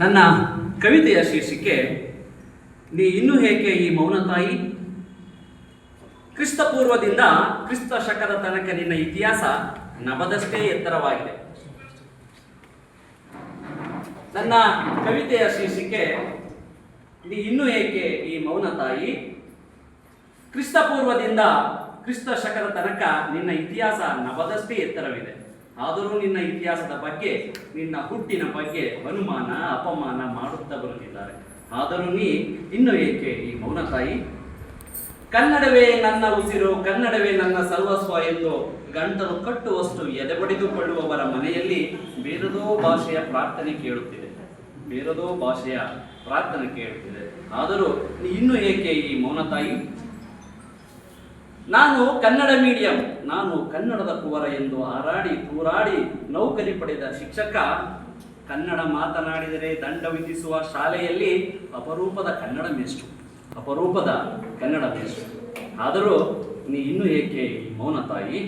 ನನ್ನ ಕವಿತೆಯ ಶೀರ್ಷಿಕೆ, ನೀ ಇನ್ನೂ ಹೇಗೆ ಈ ಮೌನ ತಾಯಿ? ಕ್ರಿಸ್ತ ಪೂರ್ವದಿಂದ ಕ್ರಿಸ್ತ ಶಕದ ತನಕ ನಿನ್ನ ಇತಿಹಾಸ ನಭದಷ್ಟೇ ಎತ್ತರವಾಗಿದೆ. ನನ್ನ ಕವಿತೆಯ ಶೀರ್ಷಿಕೆ, ನೀ ಇನ್ನೂ ಏಕೆ ಈ ಮೌನ ತಾಯಿ? ಕ್ರಿಸ್ತ ಪೂರ್ವದಿಂದ ಕ್ರಿಸ್ತ ಶಕದ ತನಕ ನಿನ್ನ ಇತಿಹಾಸ ನಭದಷ್ಟೇ ಎತ್ತರವಿದೆ. ಆದರೂ ನಿನ್ನ ಇತಿಹಾಸದ ಬಗ್ಗೆ, ನಿನ್ನ ಹುಟ್ಟಿನ ಬಗ್ಗೆ ಅನುಮಾನ, ಅಪಮಾನ ಮಾಡುತ್ತಾ ಬರುತ್ತಿದ್ದಾರೆ. ಆದರೂ ನೀ ಇನ್ನು ಏಕೆ ಈ ಮೌನ ತಾಯಿ? ಕನ್ನಡವೇ ನನ್ನ ಉಸಿರು, ಕನ್ನಡವೇ ನನ್ನ ಸರ್ವಸ್ವ ಎಂದು ಗಂಟಲು ಕಟ್ಟುವಷ್ಟು ಎದೆಬಡಿದುಕೊಳ್ಳುವವರ ಮನೆಯಲ್ಲಿ ಬೇರೆದೋ ಭಾಷೆಯ ಪ್ರಾರ್ಥನೆ ಕೇಳುತ್ತಿದೆ. ಬೇರೆದೋ ಭಾಷೆಯ ಪ್ರಾರ್ಥನೆ ಕೇಳುತ್ತಿದೆ. ಆದರೂ ನೀ ಇನ್ನು ಏಕೆ ಈ ಮೌನ ತಾಯಿ? ನಾನು ಕನ್ನಡ ಮೀಡಿಯಂ ನಾನು ಕನ್ನಡದ ಕುವರ ಎಂದು ಹಾರಾಡಿ, ತೂರಾಡಿ ನೌಕರಿ ಪಡೆದ ಶಿಕ್ಷಕ, ಕನ್ನಡ ಮಾತನಾಡಿದರೆ ದಂಡ ವಿಧಿಸುವ ಶಾಲೆಯಲ್ಲಿ ಅಪರೂಪದ ಕನ್ನಡ ಮೇಷ್ಟು ಅಪರೂಪದ ಕನ್ನಡ ಮೇಷ್ಟು ಆದರೂ ನೀ ಇನ್ನೂ ಏಕೆ ಮೌನ ತಾಯಿ?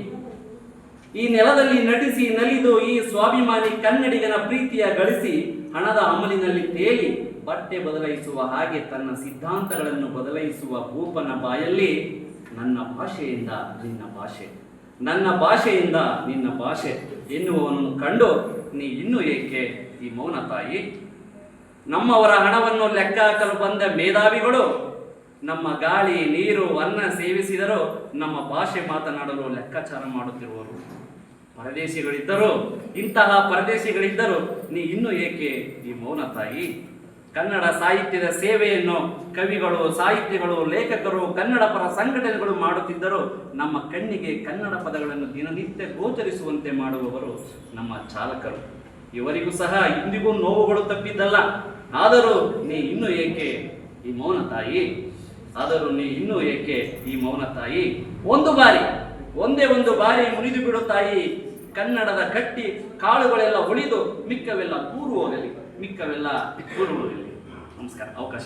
ಈ ನೆಲದಲ್ಲಿ ನಟಿಸಿ, ನಲಿದು, ಈ ಸ್ವಾಭಿಮಾನಿ ಕನ್ನಡಿಗನ ಪ್ರೀತಿಯ ಗಳಿಸಿ, ಹಣದ ಅಮಲಿನಲ್ಲಿ ತೇಲಿ ಬಟ್ಟೆ ಬದಲಾಯಿಸುವ ಹಾಗೆ ತನ್ನ ಸಿದ್ಧಾಂತಗಳನ್ನು ಬದಲಾಯಿಸುವ ಭೂಪನ ಬಾಯಲ್ಲಿ ನನ್ನ ಭಾಷೆಯಿಂದ ನಿನ್ನ ಭಾಷೆ. ನನ್ನ ಭಾಷೆಯಿಂದ ನಿನ್ನ ಭಾಷೆ ಎನ್ನುವವನನ್ನು ಕಂಡು ನೀ ಇನ್ನೂ ಏಕೆ ಈ ಮೌನ ತಾಯಿ? ನಮ್ಮವರ ಹಣವನ್ನು ಲೆಕ್ಕ ಹಾಕಲು ಬಂದ ಮೇಧಾವಿಗಳು ನಮ್ಮ ಗಾಳಿ, ನೀರು, ಅನ್ನ ಸೇವಿಸಿದರೂ ನಮ್ಮ ಭಾಷೆ ಮಾತನಾಡಲು ಲೆಕ್ಕಾಚಾರ ಮಾಡುತ್ತಿರುವರು. ಪರದೇಶಿಗಳಿದ್ದರೂ, ಇಂತಹ ಪರದೇಶಿಗಳಿದ್ದರೂ ನೀ ಇನ್ನೂ ಏಕೆ ಈ ಮೌನ ತಾಯಿ? ಕನ್ನಡ ಸಾಹಿತ್ಯದ ಸೇವೆಯನ್ನು ಕವಿಗಳು, ಸಾಹಿತ್ಯಗಳು, ಲೇಖಕರು, ಕನ್ನಡ ಪರ ಸಂಘಟನೆಗಳು ಮಾಡುತ್ತಿದ್ದರೂ ನಮ್ಮ ಕಣ್ಣಿಗೆ ಕನ್ನಡ ಪದಗಳನ್ನು ದಿನನಿತ್ಯ ಗೋಚರಿಸುವಂತೆ ಮಾಡುವವರು ನಮ್ಮ ಚಾಲಕರು. ಇವರಿಗೂ ಸಹ ಇಂದಿಗೂ ನೋವುಗಳು ತಪ್ಪಿದ್ದಲ್ಲ. ಆದರೂ ನೀ ಇನ್ನೂ ಏಕೆ ಈ ಮೌನ ತಾಯಿ? ಆದರೂ ನೀ ಇನ್ನೂ ಏಕೆ ಈ ಮೌನ ತಾಯಿ? ಒಂದು ಬಾರಿ, ಒಂದೇ ಒಂದು ಬಾರಿ ಮುನಿದು ಬಿಡು ಕನ್ನಡದ ಕಟ್ಟಿ ಕಾಳುಗಳೆಲ್ಲ ಉಳಿದು ಮಿಕ್ಕವೆಲ್ಲ ತೂರು ಹೋಗಲಿ. ಮಿಕ್ಕವೆಲ್ಲ ತೂರು ಇಲ್ಲಿ ನಮಸ್ಕಾರ ಅವಕಾಶ